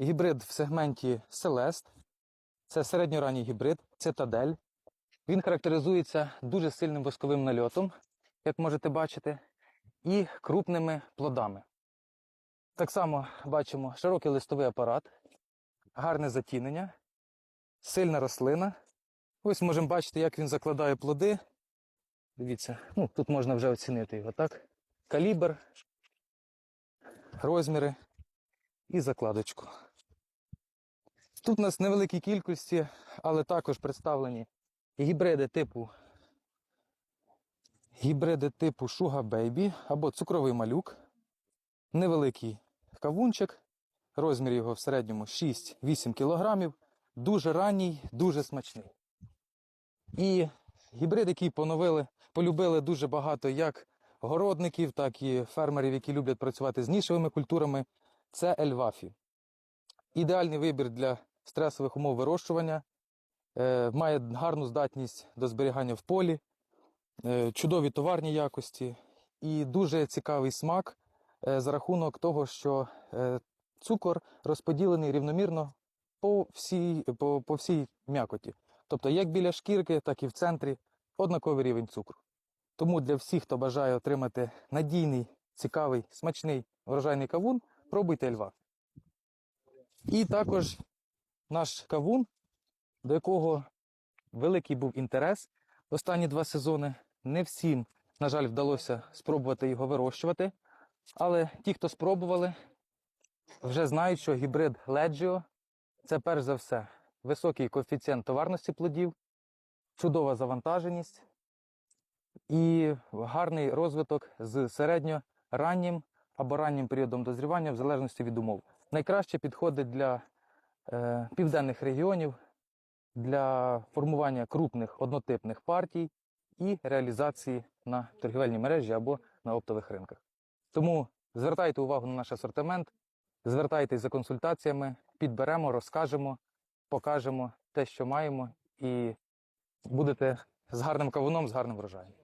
гібрид в сегменті Селест. Це середньоранній гібрид, цитадель. Він характеризується дуже сильним восковим нальотом, як можете бачити, і крупними плодами. Так само бачимо широкий листовий апарат, гарне затінення, сильна рослина. Ось можемо бачити, як він закладає плоди. Дивіться, ну, тут можна вже оцінити його, так? Калібр, розміри і закладочку. Тут у нас невеликі кількості, але також представлені гібриди типу гібриди типу Sugar Baby або цукровий малюк. Невеликий кавунчик, розмір його в середньому 6-8 кг, дуже ранній, дуже смачний. І гібрид, який поновили, полюбили дуже багато як городників, так і фермерів, які люблять працювати з нішевими культурами, це ельвафі. Ідеальний вибір для стресових умов вирощування, е, має гарну здатність до зберігання в полі, е, чудові товарні якості і дуже цікавий смак е, за рахунок того, що цукор розподілений рівномірно по всій, по, по всій м'якоті. Тобто як біля шкірки, так і в центрі однаковий рівень цукру. Тому для всіх, хто бажає отримати надійний, цікавий, смачний врожайний кавун, пробуйте ельва. І також наш кавун, до якого великий був інтерес останні два сезони. Не всім, на жаль, вдалося спробувати його вирощувати. Але ті, хто спробували, вже знають, що гібрид Leggio – це перш за все високий коефіцієнт товарності плодів, чудова завантаженість і гарний розвиток з середньораннім або раннім періодом дозрівання, в залежності від умов. Найкраще підходить для е, південних регіонів, для формування крупних однотипних партій і реалізації на торгівельній мережі або на оптових ринках. Тому звертайте увагу на наш асортимент, звертайтесь за консультаціями, підберемо, розкажемо, покажемо те, що маємо, і будете з гарним кавуном, з гарним врожаєм.